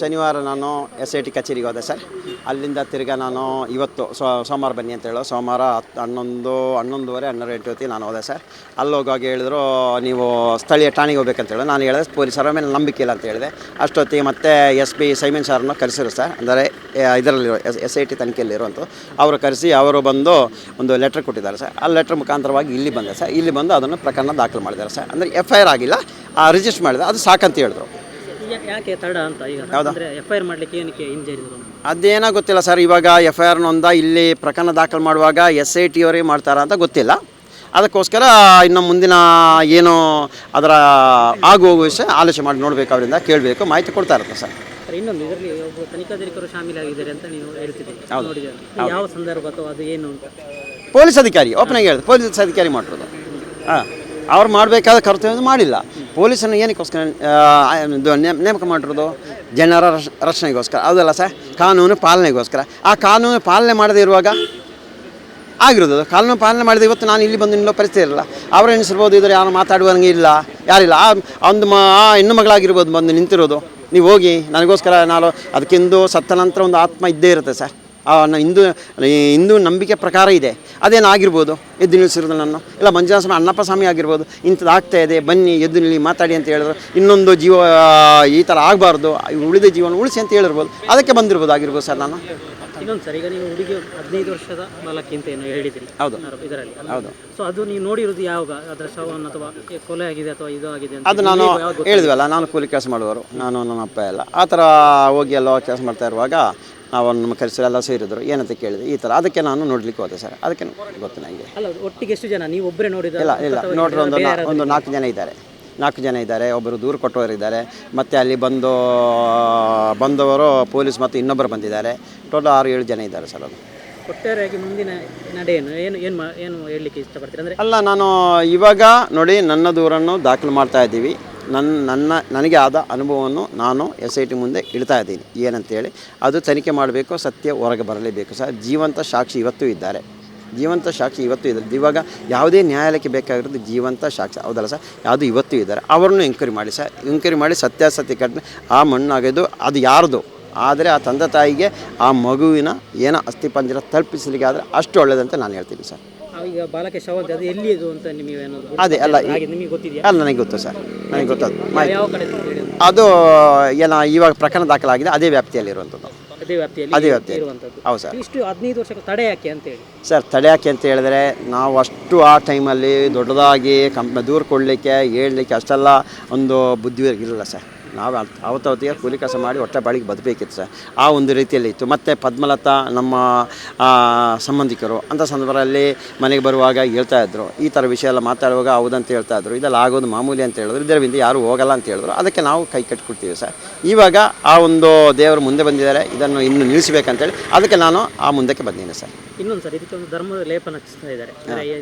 ಶನಿವಾರ ನಾನು S I T ಕಚೇರಿಗೆ ಹೋದೆ ಸರ್. ಅಲ್ಲಿಂದ ತಿರ್ಗಾ ನಾನು ಇವತ್ತು ಸೋ- ಸೋಮವಾರ ಬನ್ನಿ ಅಂತ ಹೇಳೋ. ಸೋಮವಾರ ಹತ್ತು ಹನ್ನೊಂದು ಹನ್ನೊಂದುವರೆ ಹನ್ನೆರಡು ಎಂಟು ಹೊತ್ತಿಗೆ ನಾನು ಹೋದೆ ಸರ್. ಅಲ್ಲಿ ಹೋಗುವಾಗ ಹೇಳಿದ್ರು ನೀವು ಸ್ಥಳೀಯ ಠಾಣೆಗೆ ಹೋಗ್ಬೇಕಂತ ಹೇಳಿ. ನಾನು ಹೇಳಿದೆ ಪೊಲೀಸರ ಮೇಲೆ ನಂಬಿಕೆ ಇಲ್ಲ ಅಂತ ಹೇಳಿದೆ. ಅಷ್ಟೊತ್ತಿಗೆ ಮತ್ತೆ ಎಸ್ ಪಿ ಸೈಮನ್ ಸಾರನ್ನು ಕರೆಸಿರು ಸರ್. ಅಂದರೆ ಇದರಲ್ಲಿ ಎಸ್ ಎಸ್ ಐ ಟಿ ತನಿಖೆಯಲ್ಲಿರುವಂಥ ಅವರು ಕರೆಸಿ ಅವರು ಬಂದು ಒಂದು ಲೆಟ್ರ್ ಕೊಟ್ಟಿದ್ದಾರೆ ಸರ್. ಆ ಲೆಟ್ರ್ ಮುಖಾಂತರವಾಗಿ ಇಲ್ಲಿ ಬಂದೆ ಸರ್. ಇಲ್ಲಿ ಬಂದು ಅದನ್ನು ಪ್ರಕರಣ ದಾಖಲು ಮಾಡಿದ್ದಾರೆ ಸರ್. ಅಂದರೆ ಎಫ್ ಐ ಆರ್ ಆಗಿಲ್ಲ. ರಿಜಿಸ್ಟರ್ ಮಾಡಿದೆ. ಅದು ಸಾಕಂತ ಹೇಳಿದ್ರು. ಯಾಕೆ ತಡ ಅಂತ ಈಗ? ಅಂದ್ರೆ ಎಫ್ ಐ ಆರ್ ಮಾಡ್ಲಿಕ್ಕೆ ಏನಕ್ಕೆ ಹಿಂಜರಿದ್ರು ಅದೇನೋ ಗೊತ್ತಿಲ್ಲ ಸರ್ ಇವಾಗ ಎಫ್ ಐ ಆರ್ ನೊಂದ ಇಲ್ಲಿ ಪ್ರಕರಣ ದಾಖಲು ಮಾಡುವಾಗ ಎಸ್ ಐ ಟಿ ಅವರೇ ಮಾಡ್ತಾರ ಅಂತ ಗೊತ್ತಿಲ್ಲ. ಅದಕ್ಕೋಸ್ಕರ ಇನ್ನು ಮುಂದಿನ ಏನು ಅದರ ಆಗುವ ವಿಷಯ ಆಲೋಚನೆ ಮಾಡಿ ನೋಡಬೇಕು ಅವರಿಂದ ಕೇಳಬೇಕು ಮಾಹಿತಿ ಕೊಡ್ತಾ ಇರುತ್ತೆ ಸರ್. ಸರ್ ಇನ್ನೊಂದು ಇದರಲ್ಲಿ ಒಬ್ಬ ತನಿಖಾಧಿಕಾರಿಗಳು ಶಾಮೀಲಾಗಿದ್ದಾರೆ ಅಂತ ನೀವು ಹೇಳ್ತಿದ್ದೀರಿ. ಹೌದು. ನೋಡಿದ್ದೀರಾ ಯಾವ ಸಂದರ್ಭ ಅಥವಾ ಅದು ಏನು ಅಂತ? ಪೊಲೀಸ್ ಅಧಿಕಾರಿ ಓಪನ್ ಆಗಿ ಹೇಳಿದೆ. ಪೊಲೀಸ್ ಅಧಿಕಾರಿ ಮಾಡಿರೋದು ಹಾಂ. ಅವ್ರು ಮಾಡಬೇಕಾದ ಕರ್ತವ್ಯ ಮಾಡಿಲ್ಲ. ಪೊಲೀಸನ್ನು ಏನಕ್ಕೋಸ್ಕರ ನೇಮಕ ಮಾಡಿರೋದು? ಜನರ ರಕ್ಷ- ರಕ್ಷಣೆಗೋಸ್ಕರ. ಹೌದಲ್ಲ ಸರ್? ಕಾನೂನು ಪಾಲನೆಗೋಸ್ಕರ. ಆ ಕಾನೂನು ಪಾಲನೆ ಮಾಡದೇ ಇರುವಾಗ ಆಗಿರೋದು ಕಾನೂನು ಪಾಲನೆ ಮಾಡಿದ ಇವತ್ತು ನಾನು ಇಲ್ಲಿ ಬಂದು ನಿಲ್ಲೋ ಪರಿಸ್ಥಿತಿ ಇರಲ್ಲ. ಅವರು ಎಣಿಸಿರ್ಬೋದು, ಇದ್ರೆ ಯಾರು ಮಾತಾಡುವಂಗೆ ಇಲ್ಲ. ಯಾರಿಲ್ಲ. ಆ, ಒಂದು ಮ, ಆ ಹೆಣ್ಣು ಮಗಳಾಗಿರ್ಬೋದು ಬಂದು ನಿಂತಿರೋದು. ನೀವು ಹೋಗಿ, ನನಗೋಸ್ಕರ ನಾನು ಅದಕ್ಕಿಂದು ಸತ್ತ ನಂತರ ಒಂದು ಆತ್ಮ ಇದ್ದೇ ಇರುತ್ತೆ ಸರ್. ಹಿಂದೂ ಹಿಂದೂ ನಂಬಿಕೆ ಪ್ರಕಾರ ಇದೆ. ಅದೇನು ಆಗಿರ್ಬೋದು? ಎದ್ದು ನಿಲ್ಲಿಸಿರೋದು ನಾನು. ಇಲ್ಲ ಮಂಜುನಾಥ ಸ್ವಾಮಿ ಅಣ್ಣಪ್ಪ ಸ್ವಾಮಿ ಆಗಿರ್ಬೋದು. ಇಂಥದ್ದು ಆಗ್ತಾ ಇದೆ. ಬನ್ನಿ ಎದ್ದು ನಿಲ್ಲಿ ಮಾತಾಡಿ ಅಂತ ಹೇಳಿದ್ರು. ಇನ್ನೊಂದು ಜೀವ ಈ ಥರ ಆಗಬಾರ್ದು. ಉಳಿದ ಜೀವನ ಉಳಿಸಿ ಅಂತ ಹೇಳಿರ್ಬೋದು. ಅದಕ್ಕೆ ಬಂದಿರ್ಬೋದು ಆಗಿರ್ಬೋದು ಸರ್ ನಾನು. ಇನ್ನೊಂದು ಸರ್ ಈಗ ನೀವು ಹುಡುಗಿ ಹದಿನೈದು ವರ್ಷದ ಬಾಲಕಿ ಅಂತ ಏನೋ ಹೇಳಿದಿರಿ? ಹೌದು. ಇದರಲ್ಲಿ. ಹೌದು. ಸೊ ಅದು ನೀವು ನೋಡಿರೋದು ಯಾವಾಗ? ಅದರ ಶವವನ್ನು ಅಥವಾ ಕೊಲೆ ಆಗಿದೆ ಅಥವಾ ಇದು ಆಗಿದೆ ಅದು ನಾನು? ಹೇಳಿದ್ವಲ್ಲ ನಾನು ಕೂಲಿ ಕೆಲಸ ಮಾಡುವವರು. ನಾನು ನನ್ನ ಅಪ್ಪ ಎಲ್ಲ. ಆ ಥರ ಹೋಗಿ ಎಲ್ಲ ಕೆಲಸ ಮಾಡ್ತಾ ಇರುವಾಗ ನಾವು ನಮ್ಮ ಎಲ್ಲ ಸೇರಿದ್ರು. ಏನಂತ ಕೇಳಿದೆ? ಈ ಥರ. ಅದಕ್ಕೆ ನಾನು ನೋಡ್ಲಿಕ್ಕೆ ಹೋದೆ ಸರ್. ಅದಕ್ಕೆ ಗೊತ್ತು ನನಗೆ. ಅಲ್ಲ ಒಟ್ಟಿಗೆ ಎಷ್ಟು ಜನ? ನೀವು ಒಬ್ಬರೇ ನೋಡಿದ ಇಲ್ಲ ಇಲ್ಲ. ನೋಡ್ರಿ ಒಂದು ನಾ- ಒಂದು ನಾಲ್ಕು ಜನ ಇದ್ದಾರೆ. ನಾಲ್ಕು ಜನ ಇದ್ದಾರೆ. ಒಬ್ಬರು ದೂರು ಕೊಟ್ಟವರು ಇದ್ದಾರೆ. ಮತ್ತು ಅಲ್ಲಿ ಬಂದು ಬಂದವರು ಪೊಲೀಸ್ ಮತ್ತು ಇನ್ನೊಬ್ಬರು ಬಂದಿದ್ದಾರೆ. ಟೋಟಲ್ ಆರು ಏಳು ಜನ ಇದ್ದಾರೆ ಸರ್ ಅದು ಒಟ್ಟಾರೆಯಾಗಿ ಮುಂದಿನ ನಡೆ ಏನು ಏನು ಏನು ಮಾ- ಏನು ಹೇಳಲಿಕ್ಕೆ ಇಷ್ಟಪಡ್ತೀರಿ? ಅಂದರೆ ಅಲ್ಲ ನಾನು ಇವಾಗ ನೋಡಿ ನನ್ನ ದೂರನ್ನು ದಾಖಲು ಮಾಡ್ತಾ ಇದ್ದೀವಿ. ನನ್ನ ನನ್ನ, ನನಗೆ ಆದ ಅನುಭವವನ್ನು ನಾನು ಎಸ್ ಐ ಟಿ ಮುಂದೆ ಇಡ್ತಾ ಇದ್ದೀನಿ. ಏನಂತೇಳಿ, ಅದು ತನಿಖೆ ಮಾಡಬೇಕು ಸತ್ಯ ಹೊರಗೆ ಬರಲೇಬೇಕು. ಸರ್, ಜೀವಂತ ಸಾಕ್ಷಿ ಇವತ್ತೂ ಇದ್ದಾರೆ. ಜೀವಂತ ಸಾಕ್ಷಿ ಇವತ್ತೂ ಇದ್ದಾರೆ. ಇವಾಗ ಯಾವುದೇ ನ್ಯಾಯಾಲಯಕ್ಕೆ ಬೇಕಾಗಿರೋದು ಜೀವಂತ ಸಾಕ್ಷಿ. ಹೌದಲ್ಲ ಸರ್? ಯಾವುದು ಇವತ್ತೂ ಇದ್ದಾರೆ. ಅವರನ್ನು ಎಂಕ್ವೈರಿ ಮಾಡಿ ಸರ್. ಎಂಕ್ವೈರಿ ಮಾಡಿ ಸತ್ಯಾಸತ್ಯ ಕಡಿಮೆ, ಆ ಮಣ್ಣಾಗೋದು, ಅದು ಯಾರ್ದು? ಆದರೆ ಆ ತಂದೆ ತಾಯಿಗೆ ಆ ಮಗುವಿನ ಏನೋ ಅಸ್ಥಿಪಂಜರ ತಲುಪಿಸಲಿಕ್ಕೆ ಆದರೆ ಅಷ್ಟು ಒಳ್ಳೆಯದಂತ ನಾನು ಹೇಳ್ತೀನಿ ಸರ್. ಈಗ ಬಾಲಕ ಶವ ಅದು ಎಲ್ಲಿ ಇದು ಅಂತ ನಿಮಗೆ ಏನಾದ್ರು ಅದೇ ಅಲ್ಲ ಈ- ಹಾಗೆ ನಿಮಗೆ ಗೊತ್ತಿದೆಯಾ? ಅಲ್ಲ ನನಗೆ ಗೊತ್ತು ಸರ್ ನನಗೆ ಗೊತ್ತದು ಮಾಹಿತಿ. ಯಾವ ಕಡೆ ಅಂತ ಹೇಳಿ ಒಂದು ಅದು ಏನ ಇವಾಗ ಪ್ರಕರಣ ದಾಖಲಾಗಿದೆ ಅದೇ ವ್ಯಾಪ್ತಿಯಲ್ಲಿರುವಂಥದ್ದು ಅದೇ ವ್ಯಾಪ್ತಿಯಲ್ಲಿ ಅದೇ ವ್ಯಾಪ್ತಿಯಲ್ಲಿ. ಇರುವಂಥದ್ದು. ಹೌದು ಸರ್. ಇಷ್ಟು ಹದಿನೈದು ವರ್ಷಕ್ಕೆ ತಡೆ ಯಾಕೆ ಅಂತ ಹೇಳಿ. ಸರ್ ತಡೆಯೋಕ್ಕೆ ಅಂತ ಹೇಳಿದ್ರೆ ನಾವು ಅಷ್ಟು ಆ ಟೈಮಲ್ಲಿ ದೊಡ್ಡದಾಗಿ ಕಂಪ್ ದೂರ ಕೊಡಲಿಕ್ಕೆ ಹೇಳಲಿಕ್ಕೆ ಅಷ್ಟೆಲ್ಲ ಒಂದು ಬುದ್ಧಿ ಇರಲಿಲ್ಲ ಸರ್. ನಾವು ಅವತ್ತವತ್ತಿಗೆ ಕೂಲಿ ಕೆಲಸ ಮಾಡಿ ಹೊಟ್ಟೆ ಬಾಳಿಗೆ ಬದುಕಬೇಕಿತ್ತು ಸರ್. ಆ ಒಂದು ರೀತಿಯಲ್ಲಿ ಇತ್ತು. ಮತ್ತು ಪದ್ಮಲತಾ ನಮ್ಮ ಸಂಬಂಧಿಕರು ಅಂಥ ಸಂದರ್ಭದಲ್ಲಿ ಮನೆಗೆ ಬರುವಾಗ ಹೇಳ್ತಾ ಇದ್ರು. ಈ ಥರ ವಿಷಯ ಎಲ್ಲ ಮಾತಾಡುವಾಗ ಹೌದಂತ ಹೇಳ್ತಾ ಇದ್ರು. ಇದೆಲ್ಲ ಆಗೋದು ಮಾಮೂಲಿ ಅಂತ ಹೇಳಿದ್ರು. ಇದರಿಂದ ಯಾರೂ ಹೋಗಲ್ಲ ಅಂತ ಹೇಳಿದ್ರು. ಅದಕ್ಕೆ ನಾವು ಕೈ ಕಟ್ಕೊಡ್ತೀವಿ ಸರ್. ಇವಾಗ ಆ ಒಂದು ದೇವರು ಮುಂದೆ ಬಂದಿದ್ದಾರೆ. ಇದನ್ನು ಇನ್ನು ನಿಲ್ಲಿಸಬೇಕಂತೇಳಿ ಅದಕ್ಕೆ ನಾನು ಆ ಮುಂದಕ್ಕೆ ಬಂದಿದ್ದೀನಿ ಸರ್. ಇನ್ನೊಂದು ಸರ್ ಇದಕ್ಕೆ ಒಂದು ಧರ್ಮದ ಲೇಪನ ಹಚ್ತಾ ಇದ್ದಾರೆ.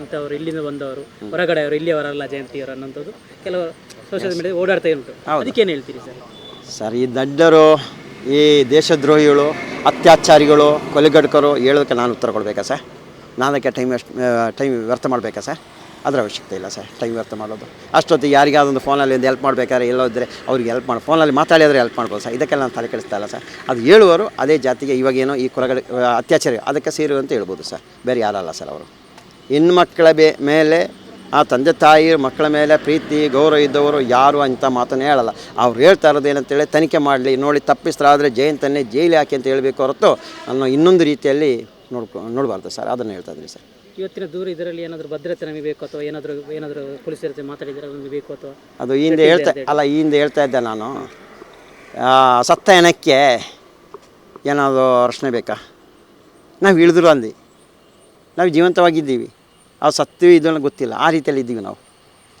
ಇಂಥವ್ರು ಇಲ್ಲಿಂದ ಬಂದವರು ಹೊರಗಡೆಯವರು ಇಲ್ಲಿಯವರಲ್ಲ ಜಯಂತಿಯವರು ಅನ್ನೋಂಥದ್ದು ಕೆಲವರು ಸೋಷಿಯಲ್ ಮೀಡಿಯಾ ಓಡಾಡ್ತಾ ಉಂಟು. ಅದಕ್ಕೇನು ಹೇಳ್ತೀರಿ? ಸರ್ ಈ ದಡ್ಡರು, ಈ ದೇಶದ್ರೋಹಿಗಳು, ಅತ್ಯಾಚಾರಿಗಳು, ಕೊಲೆಗಡ್ಕರು ಹೇಳೋದಕ್ಕೆ ನಾನು ಉತ್ತರ ಕೊಡಬೇಕಾ ಸರ್? ನಾನಕ್ಕೆ ಟೈಮ್ ಎಷ್ಟು ಟೈಮ್ ವ್ಯರ್ಥ ಮಾಡಬೇಕಾ ಸರ್? ಅದರ ಅವಶ್ಯಕತೆ ಇಲ್ಲ ಸರ್ ಟೈಮ್ ವ್ಯರ್ಥ ಮಾಡೋದು. ಅಷ್ಟೊತ್ತಿಗೆ ಯಾರಿಗಾದೊಂದು ಫೋನಲ್ಲಿ ಒಂದು ಹೆಲ್ಪ್ ಮಾಡಬೇಕಾದ್ರೆ, ಎಲ್ಲೋ ಇದ್ದರೆ ಅವ್ರಿಗೆ ಹೆಲ್ಪ್ ಮಾಡಿ ಫೋನಲ್ಲಿ ಮಾತಾಡಿದ್ರೆ ಹೆಲ್ಪ್ ಮಾಡ್ಬೋದು ಸರ್. ಇದಕ್ಕೆಲ್ಲ ನಾನು ತಲೆ ಕೆಡಿಸ್ತಾ ಇಲ್ಲ ಸರ್. ಅದು ಹೇಳುವರು ಅದೇ ಜಾತಿಗೆ ಇವಾಗೇನೋ ಈ ಕೊರಗಡೆ ಅತ್ಯಾಚಾರಿ ಅದಕ್ಕೆ ಸೇರು ಅಂತ ಹೇಳ್ಬೋದು ಸರ್. ಬೇರೆ ಯಾರಲ್ಲ ಸರ್ ಅವರು. ಹೆಣ್ಮಕ್ಳ ಬೇ, ಮೇಲೆ ಆ ತಂದೆ ತಾಯಿ ಮಕ್ಕಳ ಮೇಲೆ ಪ್ರೀತಿ ಗೌರವ ಇದ್ದವರು ಯಾರು ಅಂತ ಮಾತನ್ನು ಹೇಳಲ್ಲ. ಅವ್ರು ಹೇಳ್ತಾ ಇರೋದು ಏನಂತೇಳಿ ತನಿಖೆ ಮಾಡಲಿ ನೋಡಿ ತಪ್ಪಿಸ್ತಾರಾದರೆ ಜಯಂತನ್ನೇ ಜೈಲು ಯಾಕೆ ಅಂತ ಹೇಳಬೇಕು ಹೊರತು ಅನ್ನೋ ಇನ್ನೊಂದು ರೀತಿಯಲ್ಲಿ ನೋಡ್ಕೊ ನೋಡಬಾರ್ದು ಸರ್ ಅದನ್ನು ಹೇಳ್ತಾ ಇದ್ದೀನಿ ಸರ್. ಇವತ್ತಿನ ದೂರ ಇದರಲ್ಲಿ ಏನಾದರೂ ಭದ್ರತೆ ನಮಗೆ ಬೇಕು ಅಥವಾ ಏನಾದರೂ ಏನಾದರೂ ಪೊಲೀಸರ ಜೊತೆ ಮಾತಾಡಿದರೆ ನಮಗೆ ಬೇಕು ಅಥವಾ? ಅದು ಈ ಹಿಂದೆ ಹೇಳ್ತಾ ಅಲ್ಲ ಈ ಹಿಂದೆ ಹೇಳ್ತಾ ಇದ್ದೆ ನಾನು. ಸತ್ತ ಹೆಣಕ್ಕೆ ಏನಾದರೂ ರಕ್ಷಣೆ ಬೇಕಾ? ನಾವು ಇಳಿದ್ರು ಅಂದು. ನಾವು ಜೀವಂತವಾಗಿದ್ದೀವಿ. ನಾವು ಸತ್ಯವೇ ಇದನ್ನು ಗೊತ್ತಿಲ್ಲ. ಆ ರೀತಿಯಲ್ಲಿ ಇದ್ದೀವಿ ನಾವು.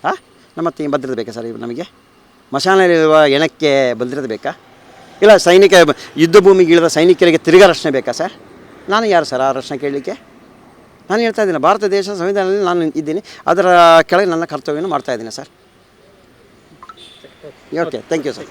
ಹಾಂ? ನಮ್ಮ ಮತ್ತೆ ಭದ್ರತೆ ಬೇಕಾ ಸರ್ ನಮಗೆ? ಮಶಾನಲ್ಲಿರುವ ಎಣಕ್ಕೆ ಭದ್ರತೆ ಬೇಕಾ? ಇಲ್ಲ, ಸೈನಿಕ ಯುದ್ಧ ಭೂಮಿಗೆ ಇಳಿದ ಸೈನಿಕರಿಗೆ ತಿರುಗಾ ರಕ್ಷಣೆ ಬೇಕಾ ಸರ್? ನಾನು ಯಾರು ಸರ್ ಆ ರಕ್ಷಣೆ ಕೇಳಲಿಕ್ಕೆ? ನಾನು ಹೇಳ್ತಾ ಇದ್ದೀನಿ, ಭಾರತ ದೇಶ ಸಂವಿಧಾನದಲ್ಲಿ ನಾನು ಇದ್ದೀನಿ. ಅದರ ಕೆಳಗೆ ನನ್ನ ಕರ್ತವ್ಯವನ್ನು ಮಾಡ್ತಾ ಇದ್ದೀನಿ sir. Okay thank you sir